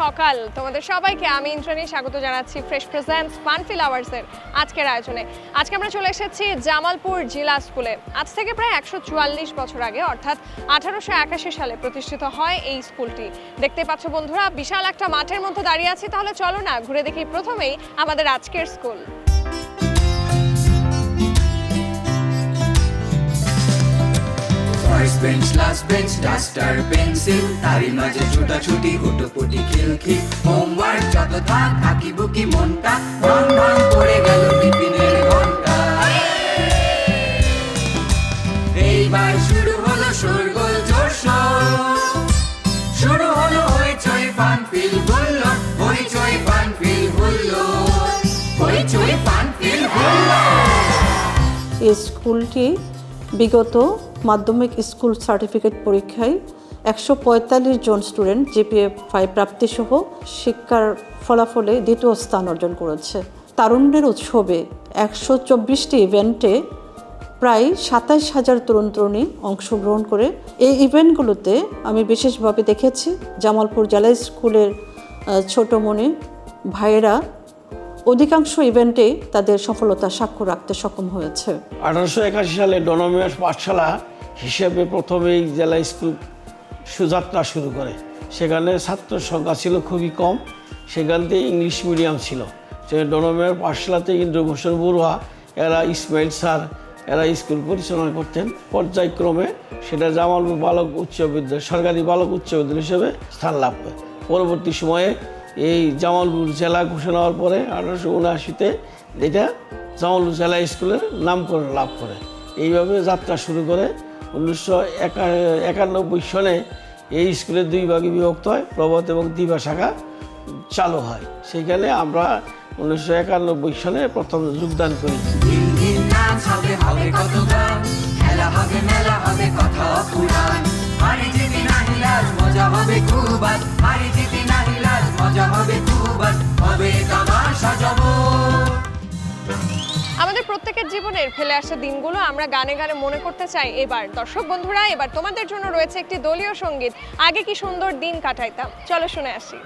সকাল। তোমাদের সবাইকে আমি ইন্দ্রাণী, স্বাগত জানাচ্ছি ফ্রেশ প্রেজেন্টস ফানফিল আওয়ার্সের আজকের আয়োজনে। আজকে আমরা চলে এসেছি জামালপুর জেলা স্কুলে। আজ থেকে প্রায় একশো চুয়াল্লিশ বছর আগে, অর্থাৎ আঠারোশো একাশি সালে প্রতিষ্ঠিত হয় এই স্কুলটি। দেখতে পাচ্ছ বন্ধুরা, বিশাল একটা মাঠের মধ্যে দাঁড়িয়ে আছি। তাহলে চলো না, ঘুরে দেখি প্রথমেই আমাদের আজকের school. Bench last bench duster pencil তারই মাঝে ছুটাছুটি, হুটোপুটি খিলখিল হোমওয়ার্ক যত থাক আঁকি বুকি মনটা ভাং ভাং করে গেল টিফিনের ঘণ্টা। এইবার শুরু হলো শোরগোল জোর শুরু হলো হইচই ফান ফিল বলল হইচই ফান ফিল বলল হইচই ফান ফিল বলল স্কুলটি বিগত মাধ্যমিক স্কুল সার্টিফিকেট পরীক্ষায় একশো পঁয়তাল্লিশ জন স্টুডেন্ট জিপিএ ফাইভ প্রাপ্তিসহ শিক্ষার ফলাফলে দ্বিতীয় স্থান অর্জন করেছে। তারুণ্যের উৎসবে একশো চব্বিশটি ইভেন্টে প্রায় সাতাইশ হাজার তরুণ তরুণী অংশগ্রহণ করে। এই ইভেন্টগুলোতে আমি বিশেষভাবে দেখেছি জামালপুর জেলা স্কুলের ছোটমণি ভাইয়েরা অধিকাংশ ইভেন্টে তাদের সফলতা স্বাক্ষর রাখতে সক্ষম হয়েছে। আঠারোশো একাশি সালে ডনমিয়াস পাঠশালা হিসেবে প্রথমেই জেলা স্কুল সুযাত্রা শুরু করে। সেখানে ছাত্র সংখ্যা ছিল খুবই কম। সেখান থেকে ইংলিশ মিডিয়াম ছিল। সে ডনমিয়ার পাঠশালাতে ইন্দ্রভূষণ বড়ুয়া, এরা ইসমাইল স্যার, এরা স্কুল পরিচালনা করতেন। পর্যায়ক্রমে সেটা জামালপুর বালক উচ্চ বিদ্যালয়, সরকারি বালক উচ্চ বিদ্যালয় হিসেবে স্থান লাভ করে। পরবর্তী সময়ে এই জামালপুর জেলা ঘোষণা হওয়ার পরে আঠারোশো উনআশিতে এটা জামালপুর জেলা স্কুলের নামকরণ লাভ করে। এইভাবে যাত্রা শুরু করে। উনিশশো একানব্বই সনে এই স্কুলের দুই ভাগে বিভক্ত হয়, প্রভাত এবং দিবা শাখা চালু হয়। সেইখানে আমরা উনিশশো একানব্বই সনে প্রথম যোগদান করি মজা হবে খুব হবে তামাশা আমাদের প্রত্যেকের জীবনের ফেলে আসা দিনগুলো আমরা গানে গানে মনে করতে চাই। এবার দর্শক বন্ধুরা, এবার তোমাদের জন্য রয়েছে একটি দলীয় সংগীত। আগে কি সুন্দর দিন কাটাইতাম? চলো শুনে আসি।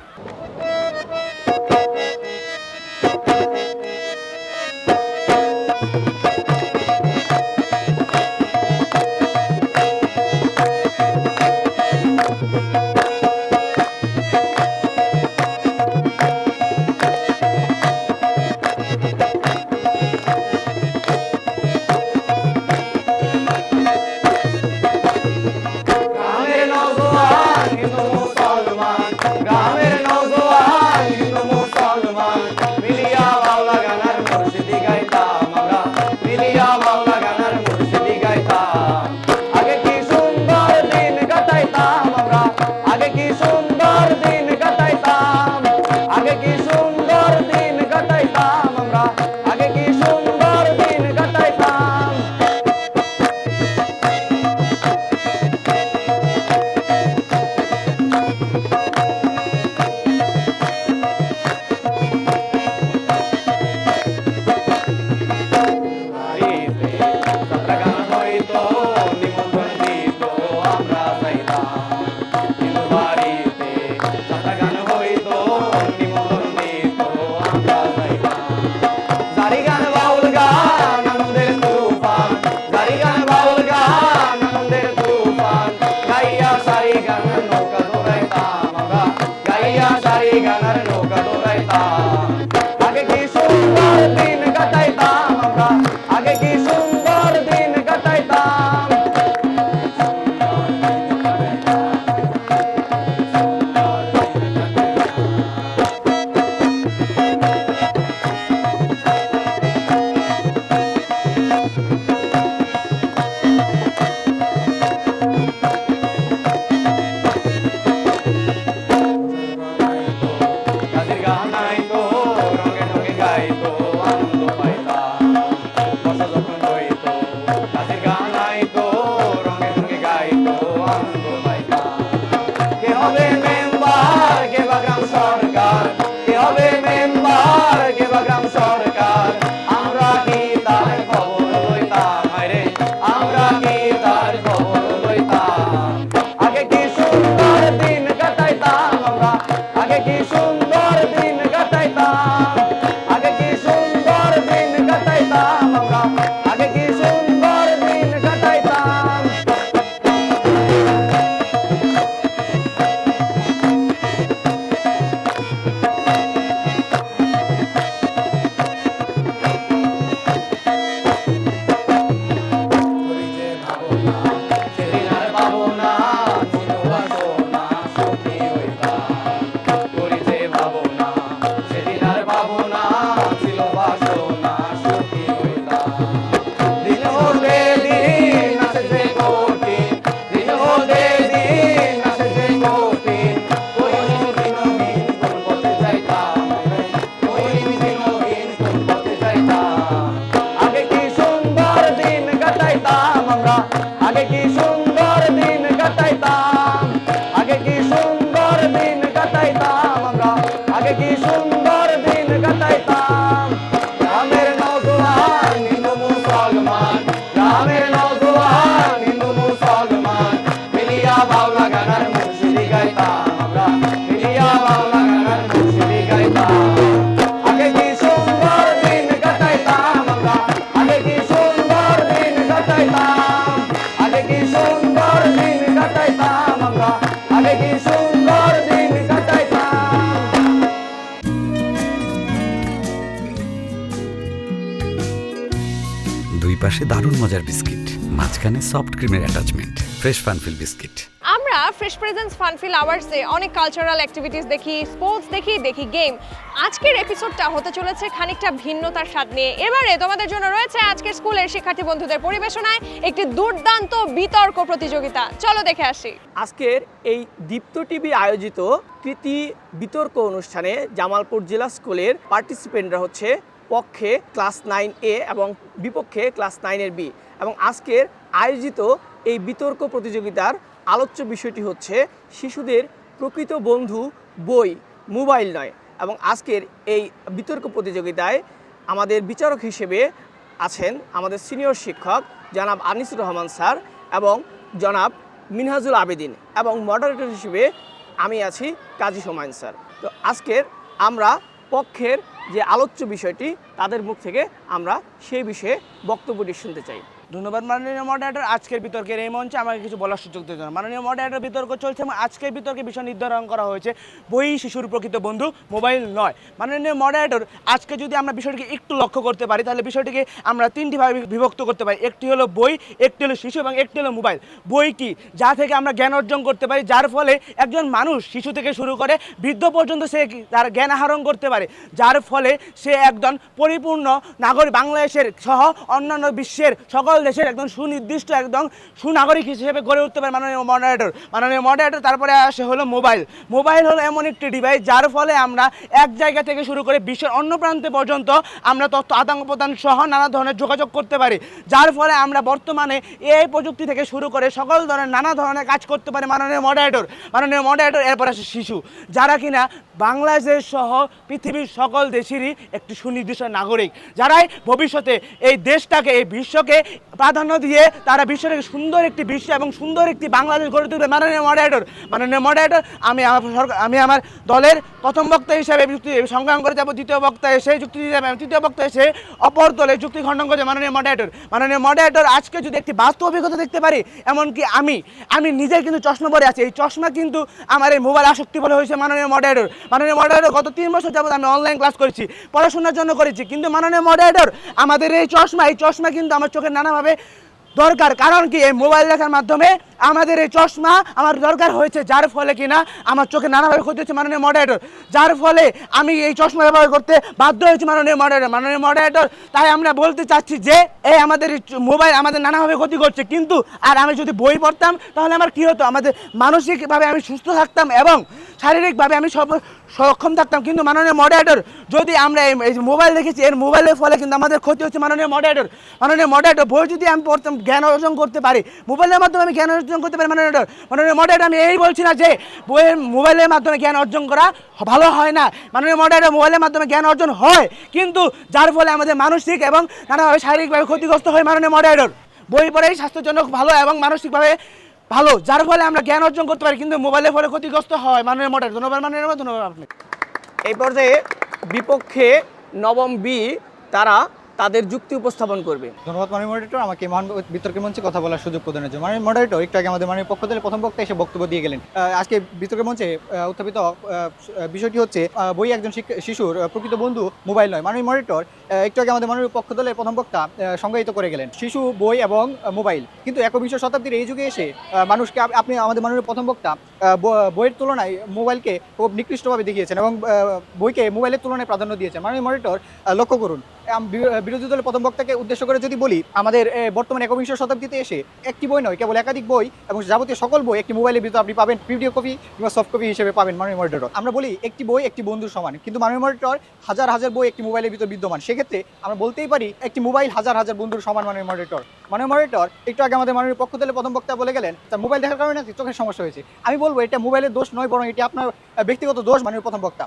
গ্রামের মাঝখানে সফট ক্রিমের attachment fresh fun fill biscuit আমরা ফ্রেশ প্রেজেন্স ফানফিল আওয়ার্সে অনেক কালচারাল অ্যাক্টিভিটিস দেখি স্পোর্টস দেখি দেখি গেম আজকের এপিসোডটা হতে চলেছে খানিকটা ভিন্নতার স্বাদ নিয়ে। এবারে তোমাদের জন্য রয়েছে আজকের স্কুলের শিক্ষার্থী বন্ধুদের পরিবেশনায় একটি দুর্দান্ত বিতর্ক প্রতিযোগিতা। চলো দেখে আসি। আজকের এই দীপ্ত টিভি আয়োজিত কৃতি বিতর্ক অনুষ্ঠানে জামালপুর জেলা স্কুলের পার্টিসিপেন্টরা হচ্ছে পক্ষে ক্লাস নাইন এ এবং বিপক্ষে ক্লাস নাইনের বি এবং আজকের আয়োজিত এই বিতর্ক প্রতিযোগিতার আলোচ্য বিষয়টি হচ্ছে শিশুদের প্রকৃত বন্ধু, বই, মোবাইল নয় এবং আজকের এই বিতর্ক প্রতিযোগিতায় আমাদের বিচারক হিসেবে আছেন আমাদের সিনিয়র শিক্ষক জনাব আনিসুর রহমান স্যার এবং জনাব মিনহাজুল আবেদিন এবং মডারেটর হিসেবে আমি আছি কাজী সোমাইন স্যার। তো আজকের আমরা পক্ষের যে আলোচ্য বিষয়টি, তাদের মুখ থেকে আমরা সেই বিষয়ে বক্তব্যটি শুনতে চাই। ধন্যবাদ মাননীয় মডারেটর আজকের বিতর্কের এই মঞ্চে আমাকে কিছু বলার সুযোগ দিয়ে দেন। মাননীয় মডারেটর বিতর্ক চলছে এবং আজকের বিতর্কে বিষয় নির্ধারণ করা হয়েছে। বই শিশুর প্রকৃত বন্ধু, মোবাইল নয়। মাননীয় মডারেটর আজকে যদি আমরা বিষয়টিকে একটু লক্ষ্য করতে পারি, তাহলে বিষয়টিকে আমরা তিনটি ভাবে বিভক্ত করতে পারি। একটি হলো বই, একটি হলো শিশু এবং একটি হলো মোবাইল। বই কি? যা থেকে আমরা জ্ঞান অর্জন করতে পারি, যার ফলে একজন মানুষ শিশু থেকে শুরু করে বৃদ্ধ পর্যন্ত সে তার জ্ঞান আহরণ করতে পারে। যার ফলে সে একজন পরিপূর্ণ নাগরিক বাংলাদেশের সহ অন্যান্য বিশ্বের সকল দেশের একদম সুনির্দিষ্ট একদম সুনাগরিক হিসেবে গড়ে উঠতে পারে মাননীয় মডারেটর মাননীয় মডারেটর তারপরে আসে হলো মোবাইল মোবাইল হলো এমন একটি ডিভাইস যার ফলে আমরা এক জায়গা থেকে শুরু করে বিশ্বের অন্য প্রান্তে পর্যন্ত আমরা তথ্য, আদান প্রদান সহ নানা ধরনের যোগাযোগ করতে পারি। যার ফলে আমরা বর্তমানে এই প্রযুক্তি থেকে শুরু করে সকল ধরনের নানা ধরনের কাজ করতে পারি মাননীয় মডারেটর মাননীয় মডারেটর এরপর আসে শিশু। যারা কিনা বাংলাদেশ সহ পৃথিবীর সকল দেশেরই একটি সুনির্দিষ্ট নাগরিক, যারাই ভবিষ্যতে এই দেশটাকে, এই বিশ্বকে প্রাধান্য দিয়ে তারা বিশ্বটাকে সুন্দর একটি বিশ্ব এবং সুন্দর একটি বাংলাদেশ গড়ে তুলবে। মাননীয় মডারেটর মাননীয় মডারেটর আমি আমার সরকার, আমি আমার দলের প্রথম বক্তা হিসেবে যুক্তি সংগ্রাম করে যাব। দ্বিতীয় বক্তা এসে যুক্তি দিতে তৃতীয় বক্তা এসে অপর দলে যুক্তি খণ্ডন করে মাননীয় মডারেটর মাননীয় মডারেটর আজকে যদি একটি বাস্তব অভিজ্ঞতা দেখতে পারি, এমনকি আমি আমি নিজে কিন্তু চশমা পরে আছি। এই চশমা কিন্তু আমার এই মোবাইল আসক্তি বলে হয়েছে মাননীয় মডারেটর মাননীয় মডারেটর গত তিন বছর যাবত আমি অনলাইন ক্লাস করেছি, পড়াশোনার জন্য করেছি। কিন্তু মাননীয় মডারেটর আমাদের এই চশমা এই চশমা কিন্তু আমার চোখের নানাভাবে দরকার। কারণ কি? এই মোবাইল দেখার মাধ্যমে আমাদের এই চশমা আমার দরকার হয়েছে, যার ফলে কিনা আমার চোখে নানাভাবে ক্ষতি হচ্ছে মাননীয় মডারেটর যার ফলে আমি এই চশমা ব্যবহার করতে বাধ্য হয়েছি মাননীয় মডারেটর মাননীয় মডারেটর তাই আমরা বলতে চাচ্ছি যে এই আমাদের মোবাইল আমাদের নানাভাবে ক্ষতি করছে, কিন্তু আর আমি যদি বই পড়তাম, তাহলে আমার কি হতো? আমাদের মানসিকভাবে আমি সুস্থ থাকতাম এবং শারীরিকভাবে আমি সব সক্ষম থাকতাম। কিন্তু মাননীয় মডারেটর যদি আমরা এই মোবাইল দেখেছি, এর মোবাইলের ফলে কিন্তু আমাদের ক্ষতি হচ্ছে মাননীয় মডারেটর মাননীয় মডারেটর বই যদি আমি পড়তাম, জ্ঞান অর্জন করতে পারি মোবাইলের মাধ্যমে আমি জ্ঞান অর্জন করতে পারে মাননীয় মাননীয় মডারেটর আমি এই বলছি না যে বইয়ের মোবাইলের মাধ্যমে জ্ঞান অর্জন করা ভালো হয় না। মাননীয় মডারেটর মোবাইলের মাধ্যমে জ্ঞান অর্জন হয়, কিন্তু যার ফলে আমাদের মানসিক এবং নানাভাবে শারীরিকভাবে ক্ষতিগ্রস্ত হয় মাননীয় মডারেটর বই পড়েই স্বাস্থ্যজনক, ভালো এবং মানসিকভাবে ভালো, যার ফলে আমরা জ্ঞান অর্জন করতে পারি, কিন্তু মোবাইলের ফলে ক্ষতিগ্রস্ত হয়। মাননীয় মডারেটর ধন্যবাদ মাননীয় ধন্যবাদ আপনি। এই পর্যায়ে বিপক্ষে নবম বি, তারা তাদের যুক্তি উপস্থাপন করবে। ধন্যবাদ মাননীয় মডারেটর আমাকে মহান বিতর্কের মঞ্চে কথা বলার সুযোগ প্রদানের জন্য। মাননীয় মডারেটর একটু আগে আমাদের মাননীয় পক্ষ থেকে প্রথম বক্তা এসে বক্তব্য দিয়ে গেলেন। আজকে বিতর্কের মঞ্চে উত্থাপিত বিষয়টি হচ্ছে বই একজন শিশুর প্রকৃত বন্ধু মোবাইল নয়। মাননীয় মডারেটর একটু আগে আমাদের মাননীয় পক্ষ দলের প্রথম বক্তা সংজ্ঞায়িত করে গেলেন। শিশু বই এবং মোবাইল। কিন্তু একবিংশ শতাব্দীর এই যুগে এসে মানুষকে আপনি আমাদের মাননীয় প্রথম বক্তা বইয়ের তুলনায় মোবাইলকে খুব নিকৃষ্টভাবে দেখিয়েছেন এবং বইকে মোবাইলের তুলনায় প্রাধান্য দিয়েছেন। মাননীয় আহ, লক্ষ্য করুন। বিরোধী দলের প্রথম বক্তাকে উদ্দেশ্য করে যদি বলি, আমাদের বর্তমানে একবিংশ শতাব্দীতে এসে একটি বই নয়, কেবল একাধিক বই এবং যাবতীয় সকল বই একটি মোবাইলের ভিতরে আপনি পাবেন, পিডিএফ কপি কিংবা সফট কপি হিসেবে পাবেন মাননীয় মডারেটর আমরা বলি একটি বই, একটি বন্ধুর সমান, কিন্তু মাননীয় মডারেটর হাজার হাজার বই একটি মোবাইলের ভিতর বিদ্যমান। সেক্ষেত্রে আমরা বলতেই পারি একটি মোবাইল হাজার হাজার বন্ধুর সমান মাননীয় মডারেটর মাননীয় মডারেটর একটু আগে আমাদের মাননীয় পক্ষ দলের প্রথম বক্তা বলে গেলেন, তার মোবাইল দেখার কারণে চোখের সমস্যা হয়েছে। আমি বলব এটা মোবাইলের দোষ নয়, বরং এটি আপনার ব্যক্তিগত দোষ মাননীয় প্রথম বক্তা।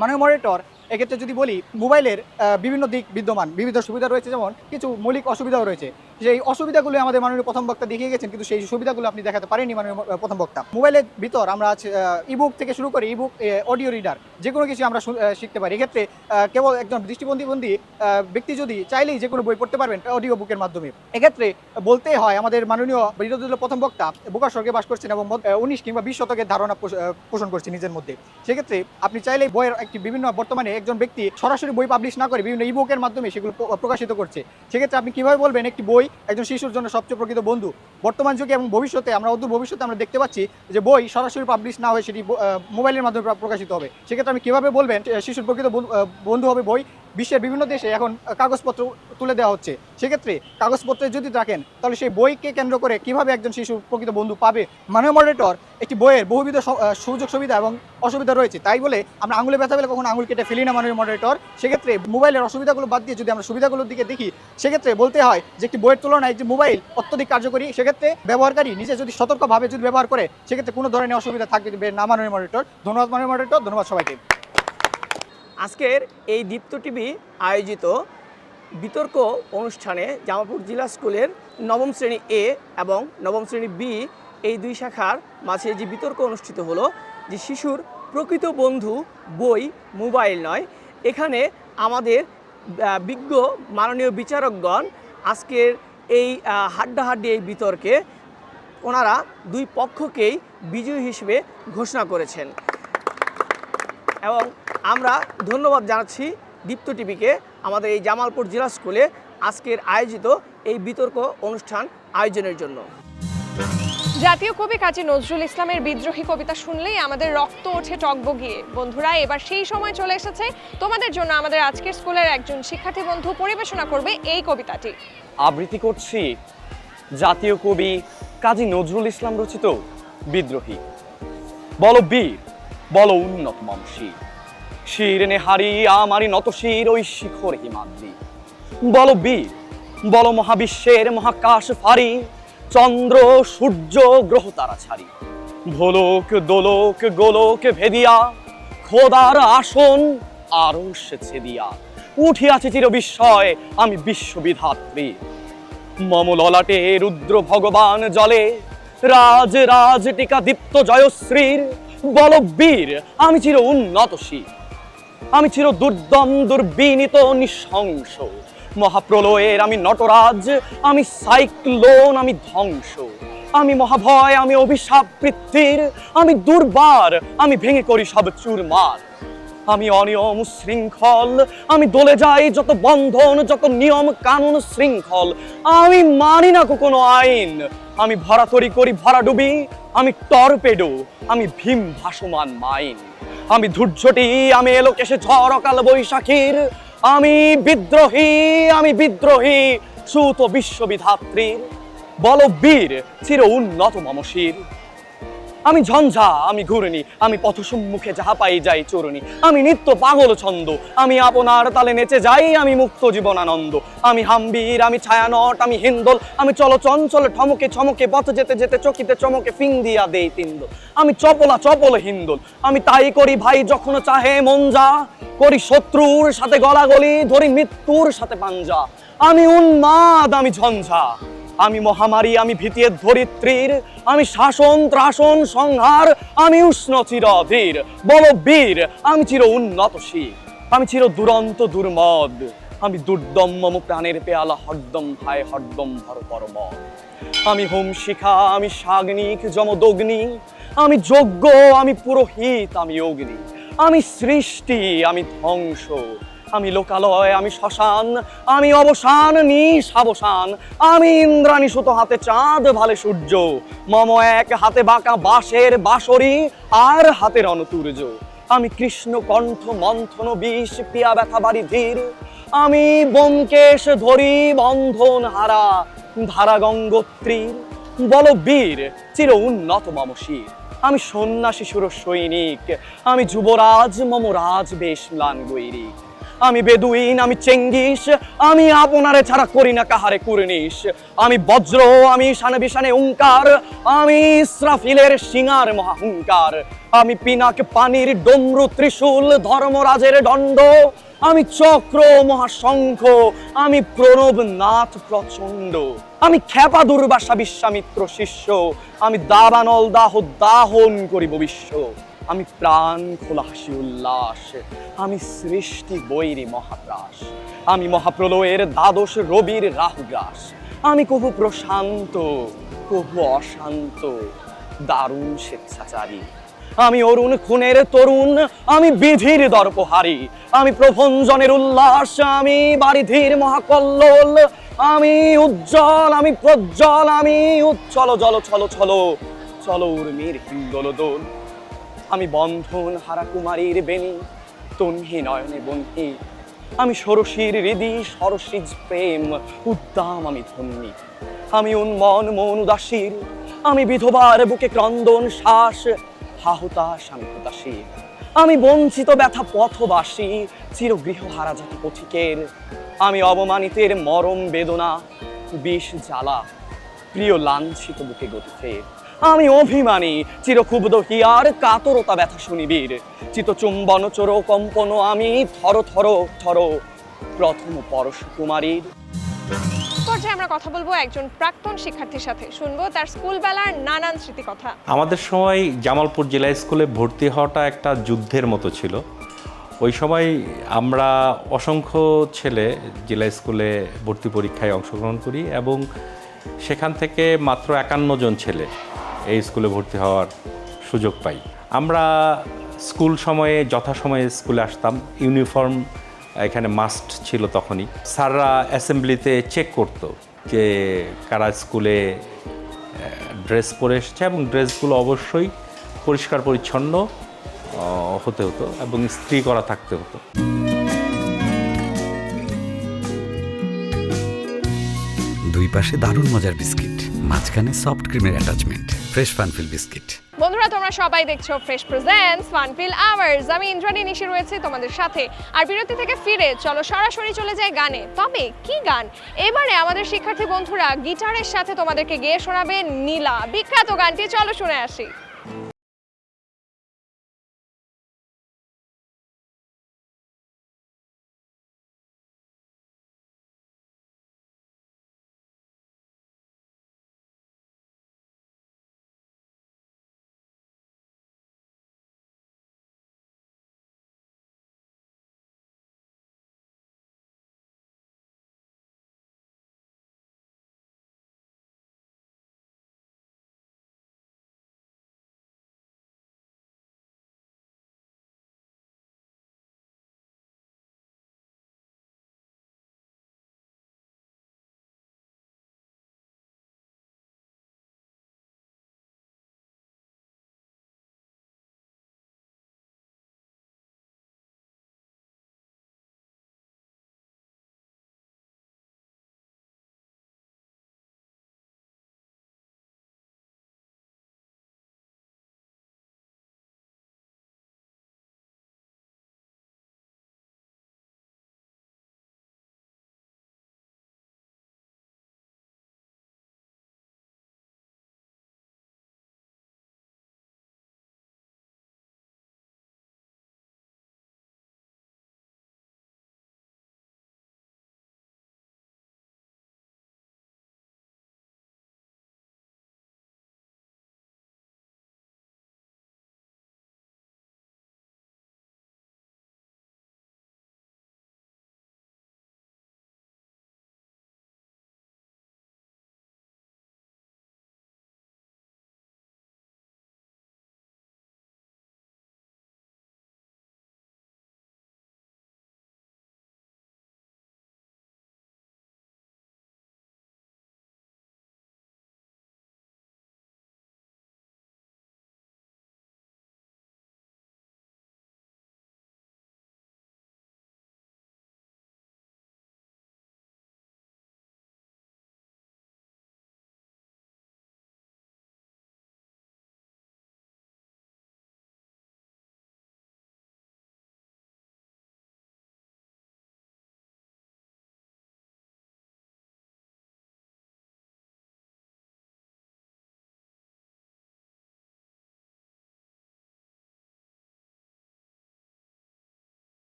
মাননীয় মডারেটর এক্ষেত্রে যদি বলি, মোবাইলের বিভিন্ন দিক বিদ্যমান, বিভিন্ন সুবিধা রয়েছে, যেমন কিছু মৌলিক অসুবিধাও রয়েছে। সেই অসুবিধাগুলো আমাদের মাননীয় প্রথম বক্তা দেখিয়ে গেছেন কিন্তু সেই সুবিধাগুলো আপনি দেখাতে পারেননি মাননীয় প্রথম বক্তা। মোবাইলের ভিতর আমরা আছে ইবুক থেকে শুরু করে ইবুক অডিও রিডার যে কোনো কিছু আমরা শিখতে পারি। এক্ষেত্রে কেবল একজন দৃষ্টিবন্ধী আহ, ব্যক্তি যদি চাইলেই যে কোনো বই পড়তে পারবেন অডিও বুকের মাধ্যমে। এক্ষেত্রে বলতে হয় আমাদের মাননীয় বিরোধী দলের প্রথম বক্তা বোকা স্বর্গে বাস করছেন এবং উনিশ কিংবা বিশ শতকের ধারণা পোষ- পোষণ করছে নিজের মধ্যে। সেক্ষেত্রে আপনি চাইলেই বইয়ের একটি বিভিন্ন বর্তমানে একজন ব্যক্তি সরাসরি বই পাবলিশ না করে বিভিন্ন ইবুকের মাধ্যমে সেগুলো প্রকাশিত করছে। সেক্ষেত্রে আপনি কীভাবে বলবেন একটি বই একজন শিশুর জন্য সবচেয়ে প্রকৃত বন্ধু। বর্তমান যুগে এবং ভবিষ্যতে, আমরা অদূর ভবিষ্যতে আমরা দেখতে পাচ্ছি যে বই সরাসরি পাবলিশ না হয়ে সেটি মোবাইলের মাধ্যমে প্রকাশিত হবে। সেক্ষেত্রে আমি কীভাবে বলবেন শিশুর প্রকৃত বন্ধু- হবে বই? বিশ্বের বিভিন্ন দেশে এখন কাগজপত্র তুলে দেওয়া হচ্ছে। সেক্ষেত্রে কাগজপত্রে যদি রাখেন, তাহলে সেই বইকে কেন্দ্র করে কীভাবে একজন শিশু প্রকৃত বন্ধু পাবে? মাননীয় মডারেটর, একটি বইয়ের বহুবিধ সুযোগ সুবিধা এবং অসুবিধা রয়েছে। তাই বলে আমরা আঙুলে ব্যথা পেলে কখনো আঙুল কেটে ফেলি না, মাননীয় মডারেটর। সেক্ষেত্রে মোবাইলের অসুবিধাগুলো বাদ দিয়ে যদি আমরা সুবিধাগুলোর দিকে দেখি, সেক্ষেত্রে বলতে হয় যে একটি বইয়ের তুলনায় যে মোবাইল অত্যধিক কার্যকরী। সেক্ষেত্রে ব্যবহারকারী নিজে যদি সতর্কভাবে যদি ব্যবহার করে, সেক্ষেত্রে কোনো ধরনের অসুবিধা থাকবে না, মাননীয় মডারেটর। ধন্যবাদ, মাননীয় মডারেটর। ধন্যবাদ সবাইকে। আজকের এই দীপ্ত টিভি আয়োজিত বিতর্ক অনুষ্ঠানে জামালপুর জেলা স্কুলের নবম শ্রেণি এ এবং নবম শ্রেণি বি এই দুই শাখার মাঝে যে বিতর্ক অনুষ্ঠিত হলো, যে শিশুর প্রকৃত বন্ধু বই, মোবাইল নয়। এখানে আমাদের বিজ্ঞ মাননীয় বিচারকগণ আজকের এই হাড্ডাহাড্ডি এই বিতর্কে ওনারা দুই পক্ষকেই বিজয়ী হিসেবে ঘোষণা করেছেন। এবং আমরা ধন্যবাদ জানাচ্ছি দীপ্ত টিভিকে আমাদের এই জামালপুর জেলা স্কুলে আজকের আয়োজিত এই বিতর্ক অনুষ্ঠান আয়োজনের জন্য। জাতীয় কবি কাজী নজরুল ইসলামের বিদ্রোহী কবিতা শুনলেই আমাদের রক্ত ওঠে টকবগিয়ে। বন্ধুরা এবার সেই সময় চলে এসেছে। তোমাদের জন্য আমাদের আজকের স্কুলের একজন শিক্ষার্থী বন্ধু পরিবেশনা করবে এই কবিতাটি। আবৃত্তি করছি জাতীয় কবি কাজী নজরুল ইসলাম রচিত বিদ্রোহী। বলো বীর বলো উন্নত মানসী শির নেহারি আমারি নত শির ওই শিখর হিমাদ্রি। বলো বীর, বলো মহাবিশ্বের মহাকাশ ফারি চন্দ্র, সূর্য, গ্রহ তারা ছাড়ি। ভোলোক, দোলক, গোলক ভেদিয়া, খোদার আসন আরও ছেদিয়া উঠিয়াছে চির বিস্ময়, আমি বিশ্ববিধাত্রী। মম ললাটে রুদ্র ভগবান জলে, রাজ রাজ টিকা দীপ্ত জয়শ্রীর। বলবীর আমি চির উন্নত শির। আমি চির দুর্দম, দুর্বিনীত, নিঃশংস। মহাপ্রলয়ের আমি নটরাজ, আমি সাইক্লোন, আমি ধ্বংস। আমি মহাভয়, আমি অভিশাপ পৃথিবীর, আমি দুর্বার, আমি ভেঙে করি সব চুরমার। আমি অনিয়ম শৃঙ্খল, আমি দলে যাই যত বন্ধন, যত নিয়ম কানুন শৃঙ্খল। আমি মানি না কোনো আইন। আমি ভরা তরি করি ভরা ডুবি আমি টর্পেডো, আমি ভীম ভাসমান মাইন। আমি ধূর্যটি আমি এলো কেসে ঝড় অকাল বৈশাখীর। আমি বিদ্রোহী আমি বিদ্রোহী, সুত বিশ্ববিধাত্রীর। বল বীর চির উন্নত মমশির। আমি ঝঞ্ঝা, আমি ঘূর্ণি, আমি পথ সম্মুখে যাহা পাই যাই চূর্ণি। আমি নিত্য পাগল ছন্দ, আমি আপনার তালে নেচে যাই, আমি মুক্ত জীবন আনন্দ আমি হাম্বির, আমি ছায়ানট, আমি হিন্দল, আমি চল চঞ্চল, ঠমকে ছমকে পথ যেতে যেতে চকিতে চমকে ফিং দিয়া দেই তিন্দল আমি চপলা চপল হিন্দল, আমি তাই করি ভাই যখন চাহে মন যা করি শত্রুর সাথে গলাগলি, ধরি মৃত্যুর সাথে পাঞ্জা। আমি উন্মাদ, আমি ঝঞ্ঝা। আমি মহামারী, আমি ভীতির ধরিত্রীর, আমি শাসন, ত্রাসন, সংহার, আমি উষ্ণ চিরধীর বল বীর আমি চির উন্নত উন্নতশীল, আমি চির দুরন্ত দুর্মদ, আমি দুর্দম মম প্রাণের পেয়ালা হরদম ভাই, হরদম ভর পরমদ আমি হোম শিখা আমি সাগ্নিক, যমদগ্নি, আমি যজ্ঞ, আমি পুরোহিত, আমি অগ্নি, আমি সৃষ্টি, আমি ধ্বংস আমি লোকালয়, আমি শ্মশান, আমি অবসান নিশাবসান আমি ইন্দ্রাণী সুত হাতে চাঁদ, ভালে সূর্য। মম এক হাতে বাঁকা বাঁশের বাঁশরি আর হাতের অনতুর্য আমি কৃষ্ণ কণ্ঠ, মন্থন, বিষ, পিয়া ব্যথা বাড়ি ধীর। আমি বোমকেশ ধরি বন্ধন হারা, ধারা গঙ্গোত্রীর বল বীর, চির উন্নত মম শির। আমি সন্ন্যাসী সুর সৈনিক আমি যুবরাজ মম রাজ বেশ ম্লান গৈরিক। আমি বেদুইন, আমি চেঙ্গিস, আমি আপনারে ছাড়া করি না কাহারে কুর্নিশ। আমি বজ্র, আমি শানে বিশানে উঙ্কার, আমি ইসরাফিলের সিঙার মহাহুঙ্কার। আমি পিনাক পানির ডমরু ত্রিশূল, ধর্মরাজের দণ্ড। আমি চক্র, মহাশঙ্খ, আমি প্রণব নাথ প্রচণ্ড। আমি খ্যাপা দুর্বাসা বিশ্বামিত্র শিষ্য। আমি দাবানল দাহ দাহন করিব বিশ্ব। আমি প্রাণ খোলা হাসি উল্লাস আমি সৃষ্টি বৈরী মহাপ্রাস আমি মহাপ্রলয়ের দ্বাদশ রবির রাহুগ্রাস, আমি কবু প্রশান্ত কবু অশান্ত, দারুণ স্বেচ্ছাচারী, আমি অরুণ খুনের তরুণ, আমি বিধির দর্পহারি, আমি প্রভঞ্জনের উল্লাস, আমি বারিধির মহাকল্লোল, আমি উজ্জ্বল, আমি প্রজ্জ্বল, আমি উচ্ছল জল ছল ছল, চল উর্মির হিন্দল দোল। আমি বন্ধন হারা কুমারীর বেনি তন্হি নয়নে বন্ধি আমি সরসীর হৃদি সরসিজ প্রেম, উদ্দাম আমি ধন্যী। আমি উন্মন মন উদাসীর আমি বিধবার বুকে ক্রন্দন শ্বাস হাহুতাস আমি হতাশী আমি বঞ্চিত ব্যথা পথবাসী চিরগৃহ হারা জাতি পথিকের। আমি অবমানিতের মরম বেদনা, বিষ জ্বালা, প্রিয় লাঞ্ছিত বুকে গতিতে। আমি অভিমানী চিরক্ষুব্ধ হিয়ার কাতরতা ব্যথা শুনিবীর? চিত চুম্বন চোর কম্পন আমি থর থর থর প্রথম পরশ কুমারীর। পর্যায়ে আমরা কথা বলব একজন প্রাক্তন শিক্ষার্থীর সাথে। শুনব তার স্কুল বেলার নানান স্মৃতি কথা আমাদের সময় জামালপুর জেলা স্কুলে ভর্তি হওয়াটা একটা যুদ্ধের মতো ছিল। ওই সময় আমরা অসংখ্য ছেলে জেলা স্কুলে ভর্তি পরীক্ষায় অংশগ্রহণ করি এবং সেখান থেকে মাত্র একান্ন জন ছেলে এই স্কুলে ভর্তি হওয়ার সুযোগ পাই। আমরা স্কুল সময়ে, যথাসময়ে স্কুলে আসতাম। ইউনিফর্ম এখানে মাস্ট ছিল তখনই। স্যাররা অ্যাসেম্বলিতে চেক করতো যে কারা স্কুলে ড্রেস পরে এসেছে এবং ড্রেসগুলো অবশ্যই পরিষ্কার, পরিচ্ছন্ন হতে হতো এবং ইস্ত্রি করা থাকতে হতো। দুই পাশে দারুণ মজার বিস্কিট। মাঝখানে সফট ক্রিমের অ্যাটাচমেন্ট ফ্রেশ ফানফিল বিস্কিট বন্ধুরা, তোমরা সবাই দেখছ ফ্রেশ প্রেজেন্টস ফানফিল আওয়ার্স আমি ইন্দ্রাণী নিশি রয়েছে তোমাদের সাথে। আর বিরতি থেকে ফিরে চলো সরাসরি চলে যায় গানে। তবে কি গান? এবারে আমাদের শিক্ষার্থী বন্ধুরা গিটারের সাথে তোমাদেরকে গেয়ে শোনাবে নীলা। বিখ্যাত গানটি, চলো শুনে আসি।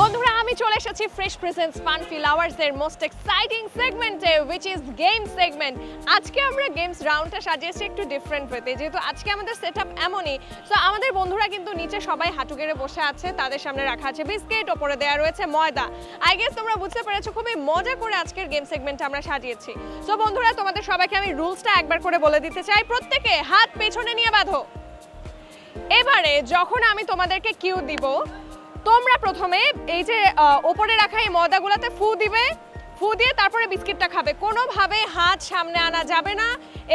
বন্ধুরা, আমি চলে এসেছি fresh presence fun fill hours এর মোস্ট এক্সাইটিং সেগমেন্টে উইচ ইজ গেম সেগমেন্ট আজকে আমরা গেমস রাউন্ডটা সাজিয়েছি একটু ডিফারেন্ট ওয়েতে যেহেতু আজকে আমাদের সেট আপ এমনই। সো আমাদের বন্ধুরা কিন্তু নিচে সবাই হাঁটু গেড়ে বসে আছে, তাদের সামনে রাখা আছে বিস্কিট ওপরে দেওয়া রয়েছে ময়দা। আই গেস তোমরা বুঝতে পেরেছ, খুবই মজা করে আজকের গেম সেগমেন্টটা আমরা সাজিয়েছি। সো বন্ধুরা, তোমাদের সবাইকে আমি রুলসটা একবার করে বলে দিতে চাই। প্রত্যেকে হাত পেছনে নিয়ে বাঁধো। এবারে, যখন আমি তোমাদেরকে কিউ দিব তোমরা প্রথমে এই যে ওপরে রাখা এই ময়দাগুলোতে ফু দিবে। ফু দিয়ে তারপরে বিস্কিটটা খাবে। কোনোভাবে হাত সামনে আনা যাবে না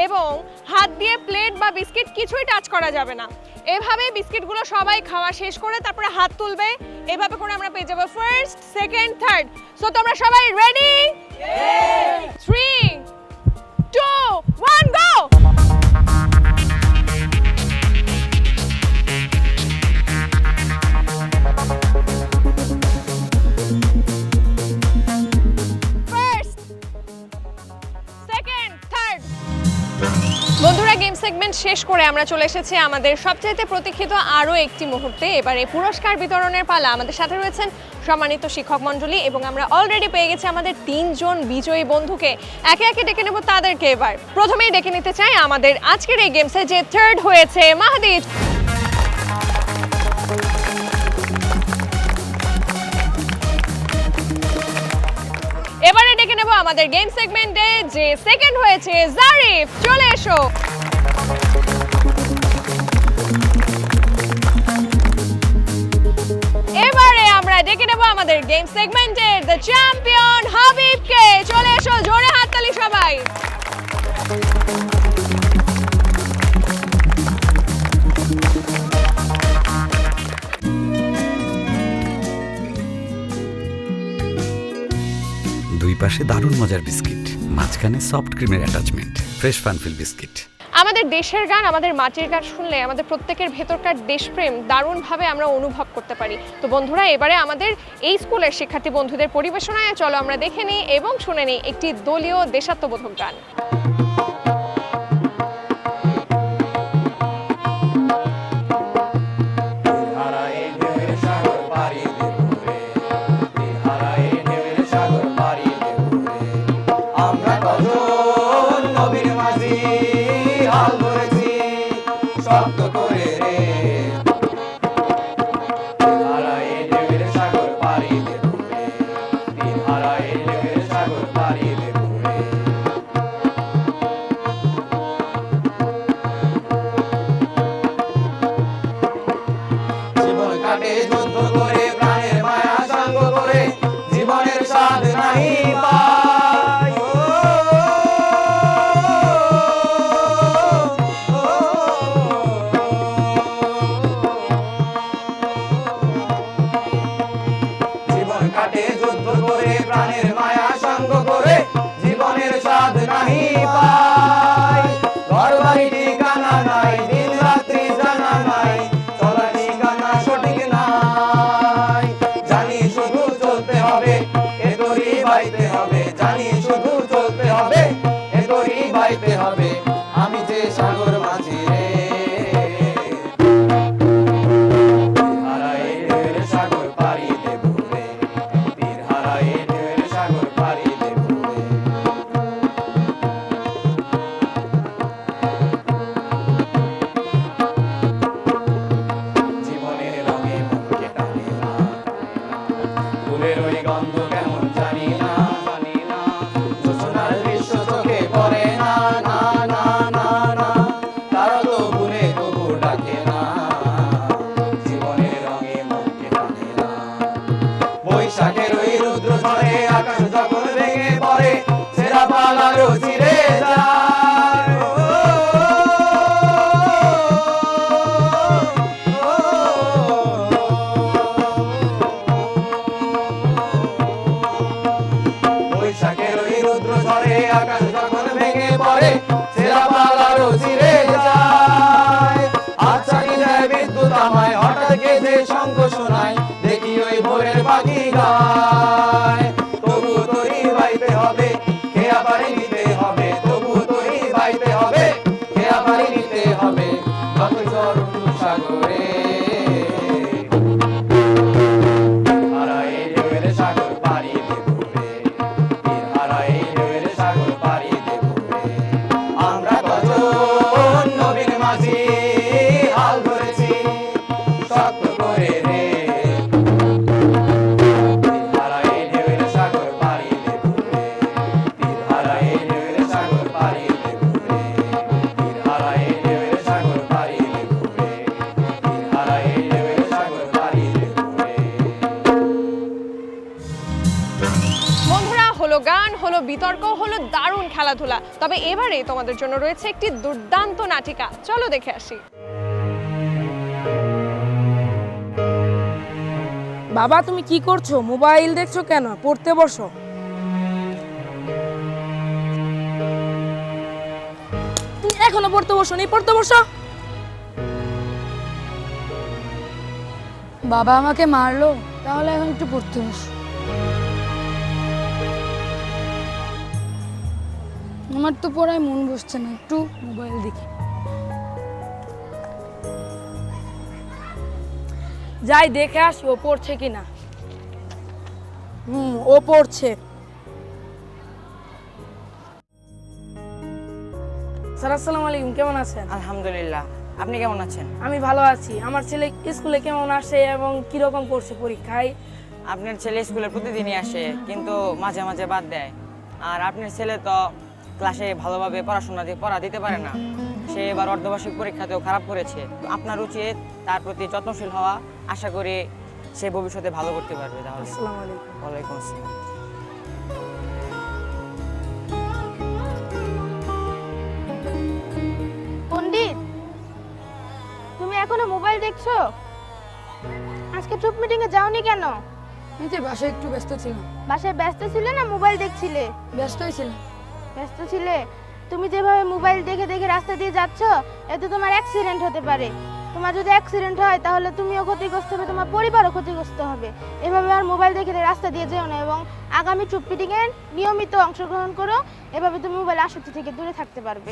এবং হাত দিয়ে প্লেট বা বিস্কিট কিছুই টাচ করা যাবে না। এভাবে বিস্কিটগুলো সবাই খাওয়া শেষ করে তারপরে হাত তুলবে। এভাবে করে আমরা পেয়ে যাব ফার্স্ট সেকেন্ড থার্ড সো তোমরা সবাই ready three two one go segment শেষ করে আমরা চলে এসেছি আমাদের সবচাইতে প্রতীক্ষিত আরও একটি মুহূর্তে। এবারে পুরস্কার বিতরণের পালা। আমাদের সাথে রয়েছেন সম্মানিত শিক্ষক মণ্ডলী এবং আমরা অলরেডি পেয়ে গেছি আমাদের তিনজন বিজয়ী বন্ধুকে। একে একে ডেকে নেব তাদেরকে এবার। প্রথমেই ডেকে নিতে চাই আমাদের আজকের এই গেমসে যে থার্ড হয়েছে মাহাদি এবারে ডেকে নেব আমাদের গেম সেগমেন্টে যে সেকেন্ড হয়েছে, জারিফ। চলে এসো। আমরা ডেকে নেব আমাদের গেম সেগমেন্টের দ্য চ্যাম্পিয়ন হাবিবকে চলে এসো, জোরে হাততালি সবাই। দুই পাশে দারুণ মজার বিস্কিট, মাঝখানে সফট ক্রিমের অ্যাটাচমেন্ট ফ্রেশ ফানফিল বিস্কিট আমাদের দেশের গান, আমাদের মাটির গান শুনলে আমাদের প্রত্যেকের ভেতরকার দেশপ্রেম দারুণভাবে আমরা অনুভব করতে পারি। তো বন্ধুরা, এবারে আমাদের এই স্কুলের শিক্ষার্থী বন্ধুদের পরিবেশনায় চলো আমরা দেখে নিই এবং শুনে নিই একটি দলীয় দেশাত্মবোধক গান। তবে এবারে তোমাদের জন্য রয়েছে একটি দুর্দান্ত নাটিকা। চলো দেখে আসি। বাবা তুমি কি করছ? মোবাইল দেখছ কেন? পড়তে বসো। তুমি এখনও পড়তে বসো নি পড়তে বসো। বাবা আমাকে মারলো তাহলে এখন একটু পড়তে বসো। আমার তো পড়ায় মন বসছে না একটু মোবাইল দেখি। যাই দেখে আসি ও পড়ছে কিনা। হুম ও পড়ছে। স্যার আসসালামু আলাইকুম কেমন আছেন? আলহামদুলিল্লাহ আপনি কেমন আছেন? আমি ভালো আছি। আমার ছেলে স্কুলে কেমন আসে এবং কীরকম করছে পরীক্ষায়? আপনার ছেলে স্কুলে প্রতিদিনই আসে কিন্তু মাঝে মাঝে বাদ দেয়। আর আপনার ছেলে তো ক্লাসে ভালোভাবে পড়াশোনা দিয়ে পড়া দিতে পারে না। সে এবার অর্ধবার্ষিক পরীক্ষাতেও খারাপ করেছে। আপনার উচিত তার প্রতি যত্নশীল হওয়া। আশা করি সে ভবিষ্যতে ভালো করতে পারবে তাহলে। আসসালামু আলাইকুম। ওয়ালাইকুম আসসালাম। পণ্ডিত তুমি এখনও মোবাইল দেখছ? আজকে ট্রুপ মিটিং এ যাওনি কেন? এই যে বাসায় একটু ব্যস্ত ছিলাম। বাসায় ব্যস্ত ছিলে না মোবাইল দেখছিলে? ব্যস্তই ছিলাম। ব্যস্ত ছিলে? তুমি যেভাবে মোবাইল দেখে দেখে রাস্তা দিয়ে যাচ্ছ, এতে তোমার অ্যাক্সিডেন্ট হতে পারে। তোমার যদি অ্যাক্সিডেন্ট হয়, তাহলে তুমিও ক্ষতিগ্রস্ত হবে, তোমার পরিবারও ক্ষতিগ্রস্ত হবে। এভাবে আর মোবাইল দেখে রাস্তা দিয়ে যেও না এবং আগামী ট্রুপ মিটিং নিয়মিত অংশগ্রহণ করো। এভাবে তুমি মোবাইল আসক্তি থেকে দূরে থাকতে পারবে।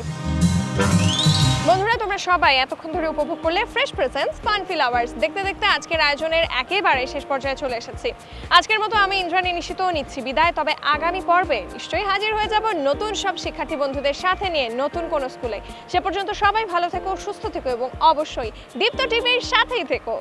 বন্ধুরা, তোমরা সবাই এতক্ষণ ধরে উপভোগ করলে fresh presence fun fill hours দেখতে দেখতে আজকের আয়োজনের একেবারে শেষ পর্যায়ে চলে এসেছি। আজকের মতো আমি ইন্দ্রাণী নিশ্চিত নিচ্ছি বিদায়, তবে আগামী পর্বে নিশ্চয়ই হাজির হয়ে যাব নতুন সব শিক্ষার্থী বন্ধুদের সাথে নিয়ে নতুন কোনো স্কুলে। সে পর্যন্ত সবাই ভালো থেকো, সুস্থ থেকো এবং অবশ্যই দীপ্ত টিভির সাথেই থেকো।